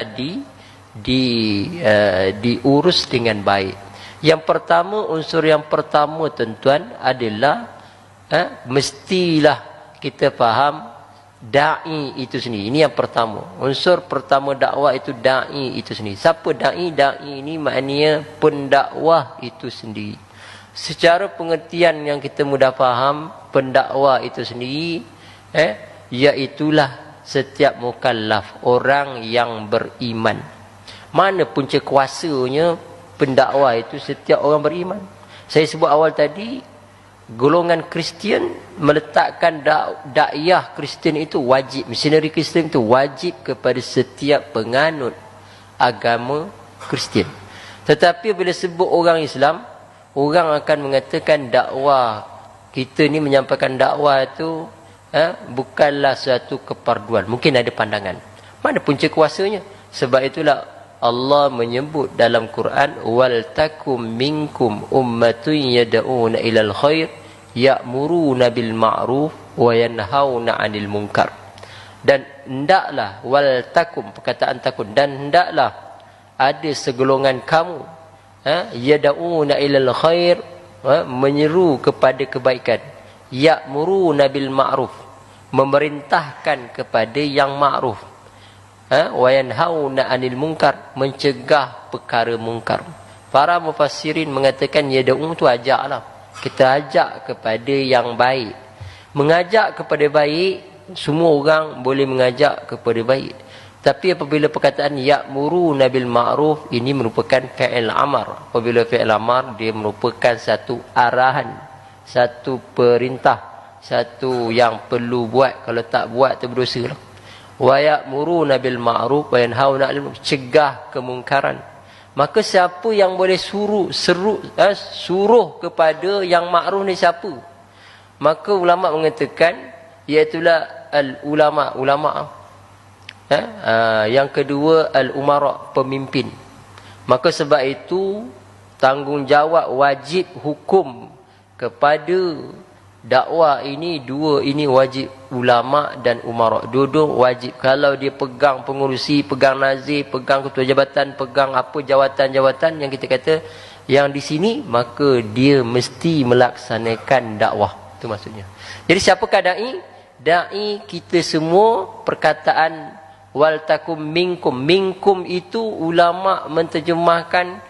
di di uh, diurus dengan baik. Yang pertama unsur yang pertama tuan-tuan adalah uh, mestilah kita faham dai itu sendiri. Ini yang pertama. Unsur pertama dakwah itu dai itu sendiri. Siapa dai? Dai ini maknanya pendakwah itu sendiri. Secara pengertian yang kita mudah faham, pendakwah itu sendiri eh iaitulah setiap mukallaf orang yang beriman. Mana punca kuasanya pendakwah itu setiap orang beriman. Saya sebut awal tadi golongan Kristian meletakkan dakwah Kristian itu wajib, misioneri Kristian itu wajib kepada setiap penganut agama Kristian. Tetapi bila sebut orang Islam, orang akan mengatakan dakwah kita ni menyampaikan dakwah itu eh, bukanlah suatu keperduan. Mungkin ada pandangan. Mana punca kuasanya? Sebab itulah Allah menyebut dalam Quran wal takum minkum ummatun yad'una ilal khair ya'muruna bil ma'ruf wa yanhauna 'anil munkar. Dan hendaklah wal takum perkataan takun dan hendaklah ada segolongan kamu ha yad'una ilal khair ha? menyeru kepada kebaikan ya'muruna bil ma'ruf. Memerintahkan kepada yang ma'ruf. Ha? wa yanhauna 'anil munkar. Mencegah perkara mungkar para mufassirin mengatakan yad'u tu ajaklah. Kita ajak kepada yang baik. Mengajak kepada baik semua orang boleh mengajak kepada baik. Tapi apabila perkataan ya'muru nabil ma'ruf ini merupakan fi'il amar. Apabila fi'il amar dia merupakan satu arahan satu perintah satu yang perlu buat. Kalau tak buat tu berdosa lah. Wa ya'muruna bil ma'ruf wa yanhauna 'anil cegah kemungkaran. Maka siapa yang boleh suruh seru eh, suruh kepada yang ma'ruf ni siapa? Maka ulama mengatakan iaitu al ulama ulama eh, uh, yang kedua al umara pemimpin. Maka sebab itu tanggungjawab wajib hukum kepada dakwah ini dua ini wajib ulama dan umara. Dua-dua wajib. Kalau dia pegang pengurusi pegang nazir pegang ketua jabatan pegang apa jawatan-jawatan yang kita kata yang di sini maka dia mesti melaksanakan dakwah. Itu maksudnya. Jadi siapakah dai? Dai kita semua perkataan wal takum minkum. Minkum itu ulama menterjemahkan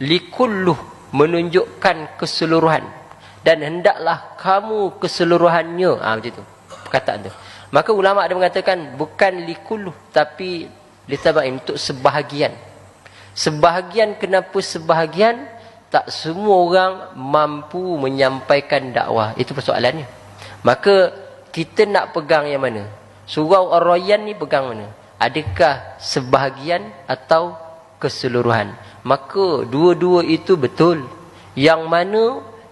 likulluh menunjukkan keseluruhan dan hendaklah kamu keseluruhannya. Ah ha, macam tu. Perkataan tu. Maka ulama ada mengatakan bukan likuluh tapi litabain untuk sebahagian. Sebahagian kenapa sebahagian? Tak semua orang mampu menyampaikan dakwah. Itu persoalannya. Maka kita nak pegang yang mana? Surau ar-rayyan ni pegang mana? Adakah sebahagian atau keseluruhan? Maka dua-dua itu betul. Yang mana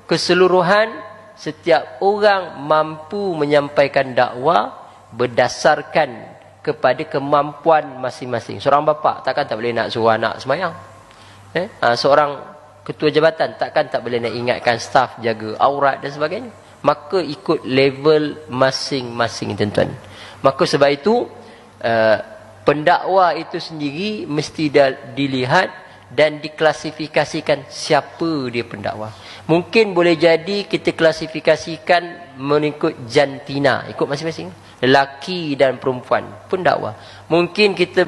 keseluruhan setiap orang mampu menyampaikan dakwah berdasarkan kepada kemampuan masing-masing. Seorang bapa takkan tak boleh nak suruh anak semayang. Eh? Ha, seorang ketua jabatan takkan tak boleh nak ingatkan staf jaga aurat dan sebagainya. Maka ikut level masing-masing tuan-tuan. Maka sebab itu uh, pendakwa itu sendiri mesti dilihat dan diklasifikasikan siapa dia pendakwa. Mungkin boleh jadi kita klasifikasikan mengikut jantina, ikut masing-masing. Lelaki dan perempuan pun dakwah. Mungkin kita